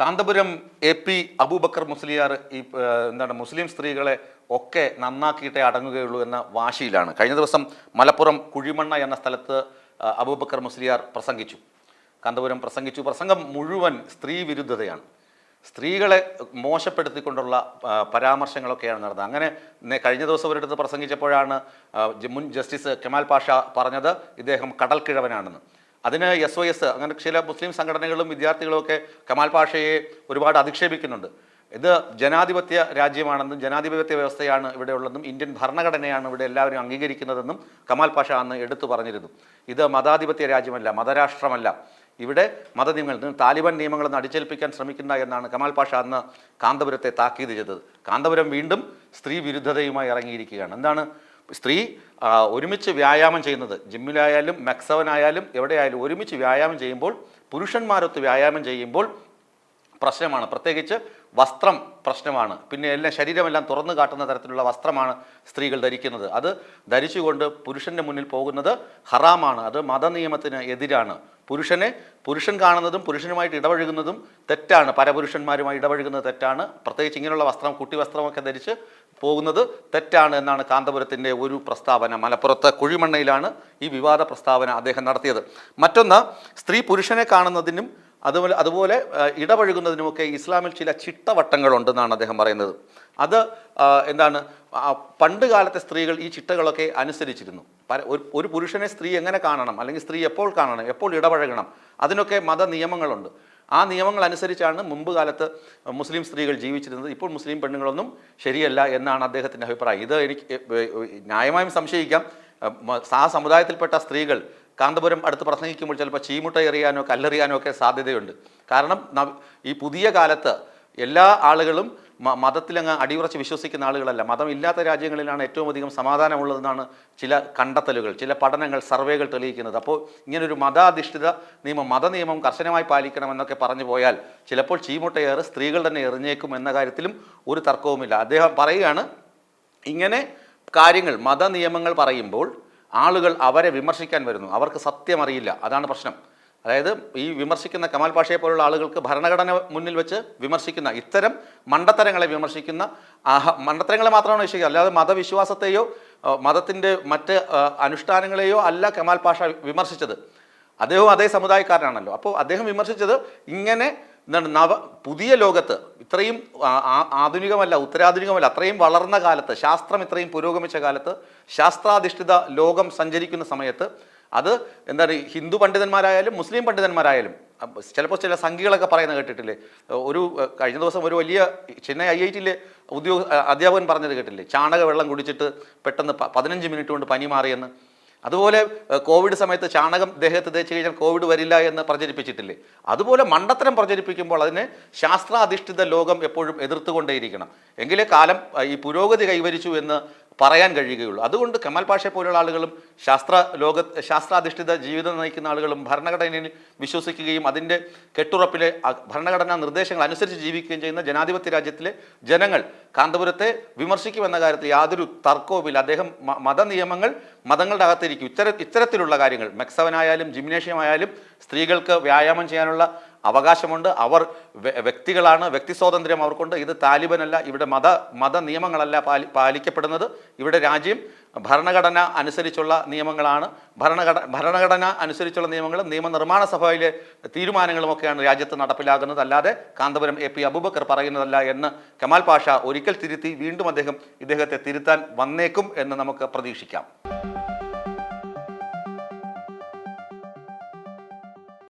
Kanthapuram A P Abubakar Musliyar ഈ എന്താണ് മുസ്ലിം സ്ത്രീകളെ ഒക്കെ നന്നാക്കിയിട്ടേ അടങ്ങുകയുള്ളൂ എന്ന വാശിയിലാണ്. കഴിഞ്ഞ ദിവസം മലപ്പുറം കുഴിമണ്ണ എന്ന സ്ഥലത്ത് അബൂബക്കർ മുസ്ലിയാർ പ്രസംഗിച്ചു. കാന്തപുരം പ്രസംഗിച്ചു. പ്രസംഗം മുഴുവൻ സ്ത്രീ വിരുദ്ധതയാണ്. സ്ത്രീകളെ മോശപ്പെടുത്തിക്കൊണ്ടുള്ള പരാമർശങ്ങളൊക്കെയാണ് നടന്നത്. അങ്ങനെ കഴിഞ്ഞ ദിവസം ഒരിടത്ത് പ്രസംഗിച്ചപ്പോഴാണ് മുൻ ജസ്റ്റിസ് കെമാൽ പാഷ പറഞ്ഞത് ഇദ്ദേഹം കടൽക്കിഴവനാണെന്ന്. അതിന് എസ് ഒ എസ് അങ്ങനെ ചില മുസ്ലിം സംഘടനകളും വിദ്യാർത്ഥികളും ഒക്കെ കമാൽ പാഷയെ ഒരുപാട് അധിക്ഷേപിക്കുന്നുണ്ട്. ഇത് ജനാധിപത്യ രാജ്യമാണെന്നും ജനാധിപത്യ വ്യവസ്ഥയാണ് ഇവിടെ ഉള്ളതെന്നും ഇന്ത്യൻ ഭരണഘടനയാണ് ഇവിടെ എല്ലാവരും അംഗീകരിക്കുന്നതെന്നും കമാൽ പാഷ അന്ന് എടുത്തു പറഞ്ഞിരുന്നു. ഇത് മതാധിപത്യ രാജ്യമല്ല മതരാഷ്ട്രമല്ല. ഇവിടെ മത നിയമങ്ങൾ താലിബാൻ നിയമങ്ങളൊന്ന് അടിച്ചേൽപ്പിക്കാൻ ശ്രമിക്കുന്ന എന്നാണ് കമാൽ പാഷ അന്ന് കാന്തപുരത്തെ താക്കീത് ചെയ്തത്. കാന്തപുരം വീണ്ടും സ്ത്രീ വിരുദ്ധതയുമായി ഇറങ്ങിയിരിക്കുകയാണ്. എന്താണ് സ്ത്രീ ഒരുമിച്ച് വ്യായാമം ചെയ്യുന്നത്. ജിമ്മിലായാലും മെക്സവനായാലും എവിടെയായാലും ഒരുമിച്ച് വ്യായാമം ചെയ്യുമ്പോൾ പുരുഷന്മാരൊത്ത് വ്യായാമം ചെയ്യുമ്പോൾ പ്രശ്നമാണ്. പ്രത്യേകിച്ച് വസ്ത്രം പ്രശ്നമാണ്. പിന്നെ എല്ലാം ശരീരമെല്ലാം തുറന്നു കാട്ടുന്ന തരത്തിലുള്ള വസ്ത്രമാണ് സ്ത്രീകൾ ധരിക്കുന്നത്. അത് ധരിച്ചുകൊണ്ട് പുരുഷന്റെ മുന്നിൽ പോകുന്നത് ഹറാമാണ്. അത് മതനിയമത്തിന് എതിരാണ്. പുരുഷനെ പുരുഷൻ കാണുന്നതും പുരുഷനുമായിട്ട് ഇടപഴകുന്നതും തെറ്റാണ്. പരപുരുഷന്മാരുമായി ഇടപഴകുന്നത് തെറ്റാണ്. പ്രത്യേകിച്ച് ഇങ്ങനെയുള്ള വസ്ത്രം കുട്ടി വസ്ത്രമൊക്കെ ധരിച്ച് പോകുന്നത് തെറ്റാണ് എന്നാണ് കാന്തപുരത്തിന്റെ ഒരു പ്രസ്താവന. മലപ്പുറത്ത് കുഴിമണ്ണയിലാണ് ഈ വിവാദ പ്രസ്താവന അദ്ദേഹം നടത്തിയത്. മറ്റൊന്ന് സ്ത്രീ പുരുഷനെ കാണുന്നതിനും അതുപോലെ അതുപോലെ ഇടപഴകുന്നതിനുമൊക്കെ ഇസ്ലാമിൽ ചില ചിട്ടവട്ടങ്ങളുണ്ടെന്നാണ് അദ്ദേഹം പറയുന്നത്. അത് എന്താണ് പണ്ട് കാലത്തെ സ്ത്രീകൾ ഈ ചിട്ടകളൊക്കെ അനുസരിച്ചിരുന്നു. ഒരു പുരുഷനെ സ്ത്രീ എങ്ങനെ കാണണം? അല്ലെങ്കിൽ സ്ത്രീ എപ്പോൾ കാണണം? എപ്പോൾ ഇടപഴകണം? അതിനൊക്കെ മത നിയമങ്ങളുണ്ട് ആ നിയമങ്ങൾ അനുസരിച്ചാണ് മുമ്പ് കാലത്ത് മുസ്ലിം സ്ത്രീകൾ ജീവിച്ചിരുന്നത്. ഇപ്പോൾ മുസ്ലിം പെണ്ണുങ്ങളൊന്നും ശരിയല്ല എന്നാണ് അദ്ദേഹത്തിന്റെ അഭിപ്രായം. ഇത് എനിക്ക് ന്യായമായും സംശയിക്കാം. ആ സമുദായത്തിൽപ്പെട്ട സ്ത്രീകൾ കാന്തപുരം അടുത്ത് പ്രസംഗിക്കുമ്പോൾ ചിലപ്പോൾ ചീമുട്ട എറിയാനോ കല്ലെറിയാനോ ഒക്കെ സാധ്യതയുണ്ട്. കാരണം ഈ പുതിയ കാലത്ത് എല്ലാ ആളുകളും മതത്തിലങ്ങ് അടിയുറച്ച് വിശ്വസിക്കുന്ന ആളുകളല്ല. മതമില്ലാത്ത രാജ്യങ്ങളിലാണ് ഏറ്റവും അധികം സമാധാനമുള്ളതെന്നാണ് ചില കണ്ടെത്തലുകൾ ചില പഠനങ്ങൾ സർവേകൾ തെളിയിക്കുന്നത്. അപ്പോൾ ഇങ്ങനൊരു മതാധിഷ്ഠിത നിയമം മതനിയമം കർശനമായി പാലിക്കണമെന്നൊക്കെ പറഞ്ഞു പോയാൽ ചിലപ്പോൾ ചീമുട്ടയേറ് സ്ത്രീകൾ തന്നെ എറിഞ്ഞേക്കും എന്ന കാര്യത്തിലും ഒരു തർക്കവുമില്ല. അദ്ദേഹം പറയുകയാണ് ഇങ്ങനെ കാര്യങ്ങൾ മതനിയമങ്ങൾ പറയുമ്പോൾ ആളുകൾ അവരെ വിമർശിക്കാൻ വരുന്നു. അവർക്ക് സത്യം അറിയില്ല. അതാണ് പ്രശ്നം. അതായത് ഈ വിമർശിക്കുന്ന കമാൽ പാഷയെ പോലുള്ള ആളുകൾക്ക് ഭരണഘടന മുന്നിൽ വെച്ച് വിമർശിക്കുന്ന ഇത്തരം മണ്ടത്തരങ്ങളെ വിമർശിക്കുന്ന മണ്ടത്തരങ്ങളെ മാത്രമാണ് വിശ്വസിക്കുക അല്ലാതെ മതവിശ്വാസത്തെയോ മതത്തിന്റെ മറ്റ് അനുഷ്ഠാനങ്ങളെയോ അല്ല കമാൽ പാഷ വിമർശിച്ചത്. അദ്ദേഹവും അതേ സമുദായക്കാരനാണല്ലോ. അപ്പോൾ അദ്ദേഹം വിമർശിച്ചത് ഇങ്ങനെ എന്താണ് നവ പുതിയ ലോകത്ത് ഇത്രയും ആധുനികമല്ല ഉത്തരാധുനികമല്ല അത്രയും വളർന്ന കാലത്ത് ശാസ്ത്രം ഇത്രയും പുരോഗമിച്ച കാലത്ത് ശാസ്ത്രാധിഷ്ഠിത ലോകം സഞ്ചരിക്കുന്ന സമയത്ത് അത് എന്താണ് ഹിന്ദു പണ്ഡിതന്മാരായാലും മുസ്ലിം പണ്ഡിതന്മാരായാലും ചിലപ്പോൾ ചില സംഖ്യകളൊക്കെ പറയുന്നത് കേട്ടിട്ടില്ലേ? ഒരു കഴിഞ്ഞ ദിവസം ഒരു വലിയ ചെന്നൈ ഐ ഐ ടിയിലെ ഉദ്യോഗ അധ്യാപകൻ പറഞ്ഞത് കേട്ടില്ലേ? ചാണക വെള്ളം കുടിച്ചിട്ട് പെട്ടെന്ന് പതിനഞ്ച് മിനിറ്റ് കൊണ്ട് പനി മാറിയെന്ന്. അതുപോലെ കോവിഡ് സമയത്ത് ചാണകം ദേഹത്ത് തേച്ച് കഴിഞ്ഞാൽ കോവിഡ് വരില്ല എന്ന് പ്രചരിപ്പിച്ചിട്ടില്ലേ? അതുപോലെ മണ്ടത്തരം പ്രചരിപ്പിക്കുമ്പോൾ അതിനെ ശാസ്ത്രാധിഷ്ഠിത ലോകം എപ്പോഴും എതിർത്തുകൊണ്ടേയിരിക്കണം. എങ്കിലേ കാലം ഈ പുരോഗതി കൈവരിച്ചു എന്ന് പറയാൻ കഴിയുകയുള്ളൂ. അതുകൊണ്ട് കമാൽ പാഷയെ പോലുള്ള ആളുകളും ശാസ്ത്ര ലോക ശാസ്ത്രാധിഷ്ഠിത ജീവിതം നയിക്കുന്ന ആളുകളും ഭരണഘടനയിൽ വിശ്വസിക്കുകയും അതിന്റെ കെട്ടുറപ്പിലെ ഭരണഘടനാ നിർദ്ദേശങ്ങൾ അനുസരിച്ച് ജീവിക്കുകയും ചെയ്യുന്ന ജനാധിപത്യ രാജ്യത്തിലെ ജനങ്ങൾ കാന്തപുരത്തെ വിമർശിക്കുമെന്ന കാര്യത്തിൽ യാതൊരു തർക്കവുമില്ല. അദ്ദേഹം മത മതനിയമങ്ങൾ മതങ്ങളുടെ അകത്തിരിക്കും. ഇത്തര ഇത്തരത്തിലുള്ള കാര്യങ്ങൾ മെക്സവനായാലും ജിംനേഷ്യം ആയാലും സ്ത്രീകൾക്ക് വ്യായാമം ചെയ്യാനുള്ള അവകാശമുണ്ട്. അവർ വ്യക്തികളാണ് വ്യക്തി സ്വാതന്ത്ര്യം അവർക്കുണ്ട്. ഇത് താലിബനല്ല ഇവിടെ മത മത നിയമങ്ങളല്ല പാലി പാലിക്കപ്പെടുന്നത്. ഇവിടെ രാജ്യം ഭരണഘടന അനുസരിച്ചുള്ള നിയമങ്ങളാണ്. ഭരണഘട ഭരണഘടന അനുസരിച്ചുള്ള നിയമങ്ങളും നിയമനിർമ്മാണ സഭയിലെ തീരുമാനങ്ങളുമൊക്കെയാണ് രാജ്യത്ത് നടപ്പിലാകുന്നത്. അല്ലാതെ കാന്തപുരം എ പി അബൂബക്കർ പറയുന്നതല്ല എന്ന് കമാൽ പാഷ ഒരിക്കൽ തിരുത്തി വീണ്ടും അദ്ദേഹം ഇദ്ദേഹത്തെ തിരുത്താൻ വന്നേക്കും എന്ന് നമുക്ക് പ്രതീക്ഷിക്കാം.